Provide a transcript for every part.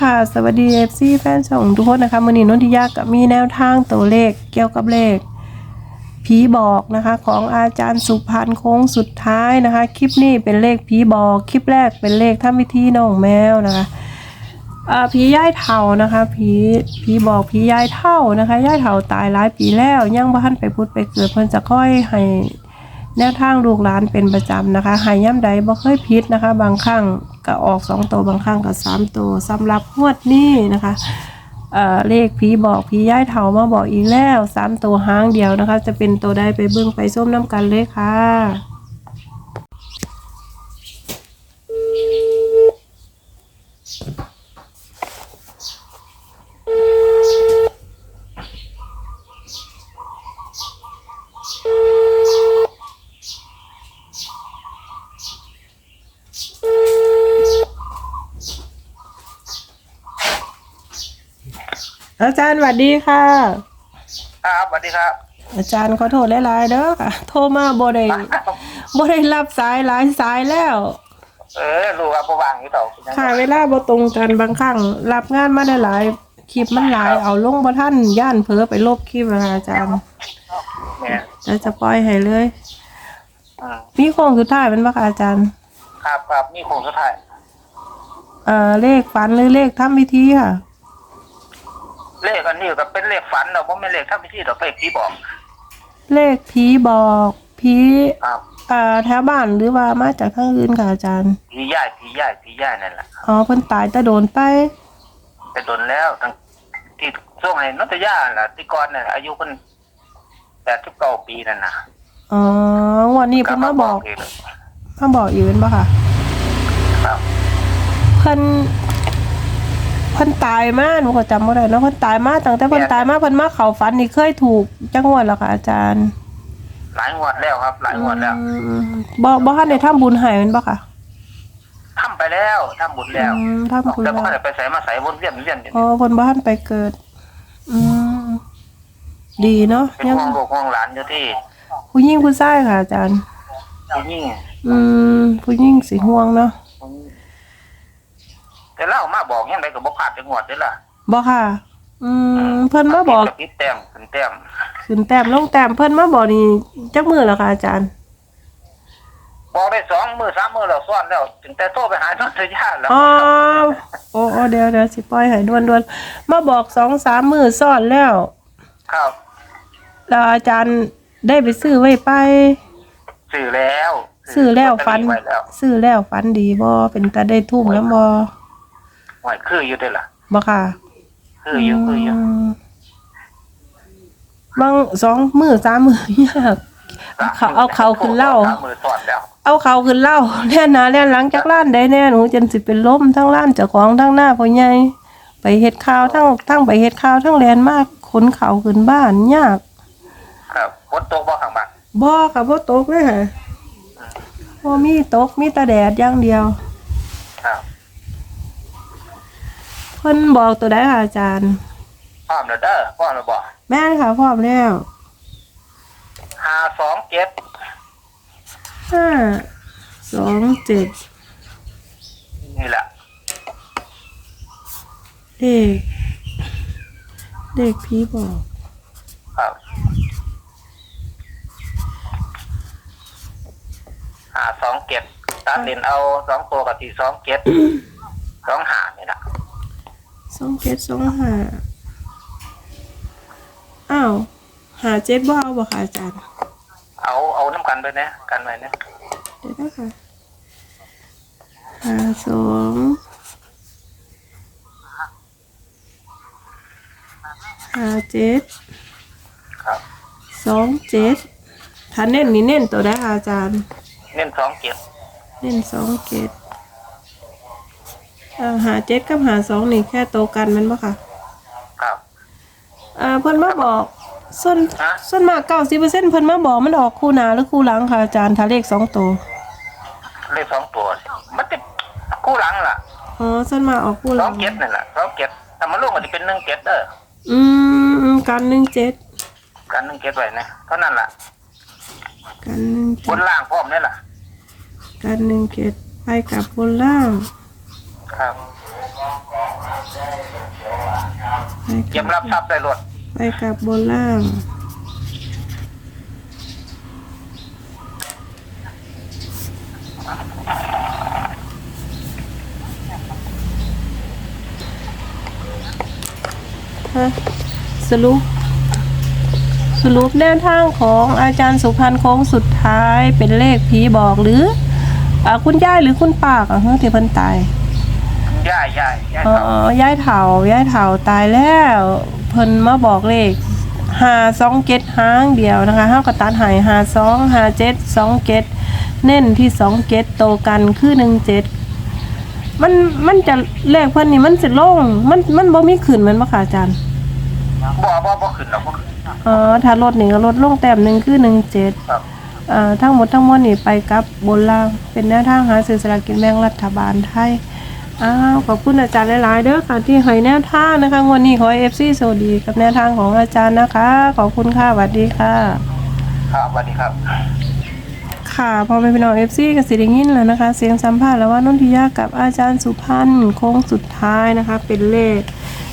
ค่ะ สวัสดี FC แฟนช่องทุกคนนะคะมือนี้นนทิยากับมีแนวทางตัวเลขเกี่ยวกับเลขผีบอกนะคะของอาจารย์สุพันธ์โค้งสุดท้ายนะคะ คลิปนี้เป็นเลขผีบอกคลิปแรกเป็นเลขถ้ามิธีน้องแมวนะคะผีย่ายเท่านะคะผีผีบอกผีย่ายเท่านะคะย่ายเท่าตายหลายปีแล้วยังบ่ทันไปพุดไปเกิดเพิ่นจะค่อยให้แนวทางลูกหลานเป็นประจำนะคะหายย่ำใดบ่เคยพิษนะคะ บางครั้ง ก็ออกสองตัวบางครั้งก็สามตัวสำหรับงวดนี้นะคะเอ่อเลขผีบอกผีย้ายเถามาบอกอีกแล้วสามตัวหางเดียวนะคะ จะเป็นตัวใดไปเบิ่งไปส้มน้ำกันเลยค่ะ อาจารย์สวัสดีค่ะ ครับสวัสดีครับอาจารย์ขอโทษหลายๆเด้อค่ะ โทรมาบ่ได้บ่ได้รับสายหลายสายแล้ว เออรู้ว่าประวางอยู่ต่อค่ะเวลาบ่ตรงกันบางครั้งรับงานมาได้หลายคลิปมันหลายเอาลงบ่ทันย่านเผลอไปลบคลิปนะคะอาจารย์เนี่ยจะจะปล่อยให้เลยอืมมีโค้งสุดท้ายเป็นบ่คะอาจารย์ ครับครับนี่คงสุดท้ายเอ่อเลขฝันหรือเลขทำพิธีค่ะ เลขอันนี้ก็เป็นเลขฝันเราเพราะไม่เลขถ้าไม่ที่เราไปพี่บอก เลขผีบอกผีครับเอ่อแถวบ้านหรือว่ามาจากทางอื่นค่ะอาจารย์พี่ย่ายพี่ย่ายพี่ย่ายนั่นแหละอ๋อเพิ่นตายแต่โดนไปแต่โดนแล้วทั้งที่ช่วงไอ้นัตยาน่ะที่ก่อนเนี่ยอายุเพิ่นแปดสิบเก้าปีนั่นนะอ๋อวันนี้เพิ่นมาบอกเองมาบอกอีกเป็นปะค่ะครับเพิ่นเพิ่นตายมาหนูก็จำบ่ได้เนาะเพิ่นตายมาตั้งแต่เพิ่นตายมาเพิ่นมาเข้าฝันนี่เคยถูกจังหวัดแล้วค่ะอาจารย์หลายงวดแล้วครับ หลายงวดแล้วอืมบ่บ่ทันได้ทำบุญให้แม่นบ่ค่ะทำไปแล้วทำบุญแล้วอืมทำบุญแต่แล้บ่วได้ไปใส่มาใส่วนเวียนเวียนอยู่อ๋อเพิ่นบ่ทันไปเกิด อืมดีเนาะเป็นยังห่วงลูกห่วงหลานอยู่ที่ผู้หญิงผู้ชายค่ะอาจารย์ที่นี่อืมผู้หญิงสิห่วงเนาะ แต่เล่ามาบอกยังไงก็บ่ผ่านจังหวัดเด้อล่ะบ่ค่ะ อืมเพิ่นมาบอกติดแต้มขึ้นแต้มขึ้นแต้มลงแต้มเพิ่นมาบอกนี่จักมื้อแล้วค่ะอาจารย์ บอกได้สองมือสามมือแล้วซ้อนแล้วถึงแต่โทรไปหาน้องทยาแล้วอ๋อโอ้โอ้เดี๋ยวเดี๋ยวสิปล่อยให้ด่วนด่วนมาบอกสองสามมือซ้อนแล้ว ครับแล้วอาจารย์ได้ไปซื้อไว้ไปซื้อแล้วซื้อแล้วฟันไว้แล้วซื้อแล้วฟันดีบ่เป็นตาได้ทุ่มแล้วบ่ หวยคืออยู่เด้อล่ะบ่ค่ะคืออยู่คืออยู่มบางสองมือสามมือยากเอาเขาเอาเขาขึ้นเล่า สมมือซ้อนแล้วเอาเขาขึ้นเล่าแน่นหนาแน่นหลังจากล้านได้แน่หนูจนสิเป็นลมทั้งล้านเจ้าของทั้งหน้าพ่อใหญ่ไปเฮ็ดข่าวทั้งทั้งไปเฮ็ดข่าวทั้งแลนมากขนเขาขึ้นบ้านยากครับฝนตกบ่ข้างบ้านบ่ค่ะบ่ตกเลยค่ะบ่มีตกมีแต่แดดอย่างเดียว ครับ เพิ่นบอกตัวใดค่ะอาจารย์ พร้อมแล้วเด้อพร้อมแล้วบ่แม่นค่ะพร้อมแล้วห้าสองเจ็ดห้าสองเจ็ดนี่แหละเลขเลขพี่บอกครับห้าสองเจ็ดตัดเล่นเอาสองตัวกับที่สองเจ็ดสองหานี่ล่ะ สองเจ็ดสองห้าอ้าวหาเจ็ดบ่เอาบ่ค่ะอาจารย์ เอาเอาน้ำกันไปนะกันไว้นะเดี๋ยวนะคะห้าสองห้าเจ็ดครับสองเจ็ดถ้าเน้นนี่เน้นตัวได้ค่ะอาจารย์ เน้นสองเจ็ดเน้นสองเจ็ด เอ่อหาเจ็ดกับหาสองนี่แค่โตวกันแมันปะค่ะครับอ่าเพิ่นมาบอกส่วนฮะ ส่วนมากเก้าสิบเปอร์เซ็นต์เพิ่นมาบอกมันออกคู่หนาหรือคู่หลังค่ะอาจารย์ถ้าเลขสองตัวเลขสองตัว มันจะคู่หลังล่ะอ๋อส่วนมากออกคู่หสลัองงเจ็ดนั่นแหละสองเจ็ดถ้ามันลูกมันจะเป็นหนึ่งเจ็ดเด้ออืมกันหนึ่งเจ็ดกันหนึ่งเจ็ดไว้นะเท่านั้นล่ะกันหนึ่งบเจ็ดนล่างพร้อมนี่ล่ะ กันหนึ่งเจ็ดไปกับบนล่าง ครับไปเตรียมรับทรัพย์ได้รถไปกับบนล่าง ฮะสรุป สรุปแนวทางของอาจารย์สุพรรณโค้งสุดท้ายเป็นเลขผีบอกหรืออาคุณย่ายหรือคุณป้าก็เฮ้ยที่เพิ่นตาย ย่ายย่ายย่ายอ๋อย่ายเถาย่ายเถาตายแล้วเพิ่นมาบอกเลขหาสองเกตห้างเดียวนะคะห้ากระตัดใหายหาสองหาเจ็ดสองเกตเน้นที่สองเกตโตกันคือหนึ่งเจ็ดมันมันจะเลขเพิ่นนี่มันจะลงมันมันบ่มีขึ้นแมันบ่ค่ะอาจารย์บ่บ่บ่ขึ้นหรอกบ่ขึ้นอ๋อถ้าลดนี่ก็ลดลงแต้มหนึ่งคือหนึ่งเจ็ด ครับอ่าทั้งหมดทั้งมวลนี่ไปกับบนล่างเป็นแนวทางหาซื้อสลากกินแบ่งรัฐบาลไทย อ้าวขอบคุณอาจารย์หลายๆเด้อค่ะที่ให้แนวทางนะคะงวันนี้ขอเอฟซีสวัสดีกับแนวทางของอาจารย์นะคะ ขอบคุณค่ะสวัสดีค่ะ ครับสวัสดีครับ ค่ะพอไปเป็นน้องเอฟซีกับสิริงินแล้วนะคะ เสียงสัมภาษณ์แล้วว่านนทิยากับอาจารย์สุพันธ์โค้งสุดท้ายนะคะ เป็นเลข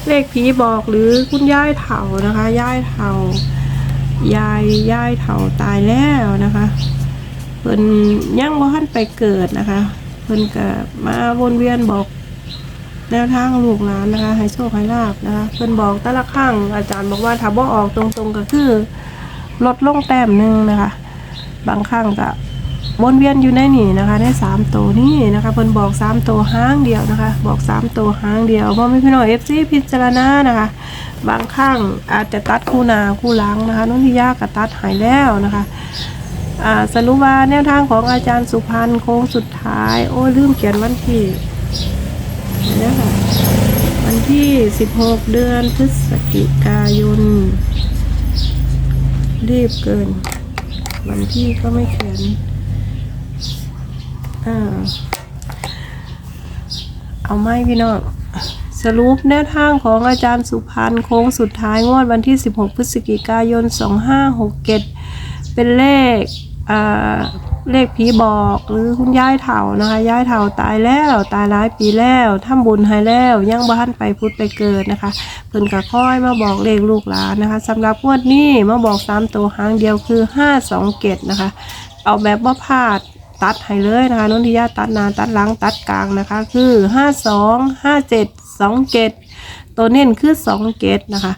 เลขผีบอกหรือคุณย่ายเถานะคะย่ายเถายายย่ายเถาตายแล้วนะคะเพิ่นยังบ่ทันไปเกิดนะคะ เพิ่นก็มาวนเวียนบอกแนวทางลูกหลานนะคะ ให้โชคให้ลาบนะคะ เพิ่นบอกแต่ละครั้งอาจารย์บอกว่าถ้าบ่ออกตรงๆก็คือลดลงแต้มหนึ่งนะคะ บางครั้งก็วนเวียนอยู่ในนี่นะคะ ได้สามตัวนี่นะคะเพิ่นบอกสามตัวห้างเดียวนะคะ บอกสามตัวห้างเดียวเพราะไม่พี่น้องเอฟซีพิจารณานะคะ บางครั้งอาจจะตัดคู่นาคู่หลังนะคะนุ่นที่ยากกับตัดหายแล้วนะคะ สรุปว่าแนวทางของอาจารย์สุพันธ์โค้งสุดท้าย โอ้ลืมเขียนวันที่วนะคะวันที่ 16 เดือนพฤศจิกายน รีบเกิน วันที่ก็ไม่เขียนอเอาไม่พี่น้องสรุปแนวทางของอาจารย์สุพันธ์โค้งสุดท้ายงวดวันที่ 16 พฤศจิกายน 2567 เป็นเลขอ่าเลขผีบอกหรือคุณยายเฒ่านะคะยายเฒ่าตายแล้วตายหลายปีแล้วทำบุญให้แล้วยังบ้านไปพุทธไปเกิดนะคะเพิ่นก็ค่อยมาบอกเลขลูกหลานนะคะสำหรับงวดนี้มาบอกสามตัวหางเดียวคือห้าสองเกตนะคะ เอาแบบว่าพลาดตัดให้เลยนะคะนนทิยาตัดนานตัดหลังตัดกลางนะคะ คือห้าสองห้าเจ็ดสองเกตตัวเน้นคือสองเกตนะคะ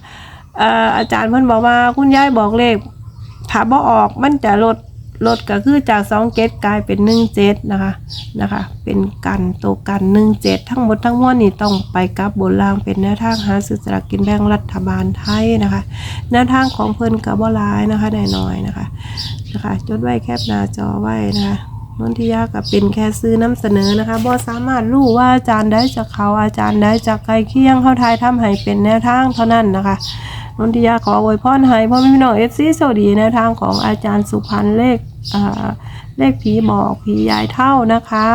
อ่ออาจารย์เพิ่นบอกว่าคุณยายบอกเลข ถ้าบ่ออกมันจะลดลดก็คือจากสองเจ็ดกลายเป็นหนึ่งเจ็ดนะคะนะคะ เป็นกันตัวกันหนึ่งเจ็ดทั้งหมดทั้งมวลนี่ต้องไปกับบนล่างเป็นแนวทางหาซื้อสลากกินแบ่งรัฐบาลไทยนะคะแนวทางของเพิ่นกับบ่หลายนะคะได้น้อยนะคะนะคะจดไว้แคปหน้าจอไว้นะคะนนทิยากับเป็นแค่ซื้อนำเสนอนะคะบ่สามารถรู้ว่าอาจารย์ได้จากเขาอาจารย์ได้จากไกลเคียงเข้าทายทำให้เป็นแนวทางเท่านั้นนะคะ นนทิยาขออวยพรให้พ่อแม่พี่น้องเอฟซีสวัสดีในวทางของอาจารย์สุพันธ์เลขอ่าเลขผีบอกผียายเท่านะคะ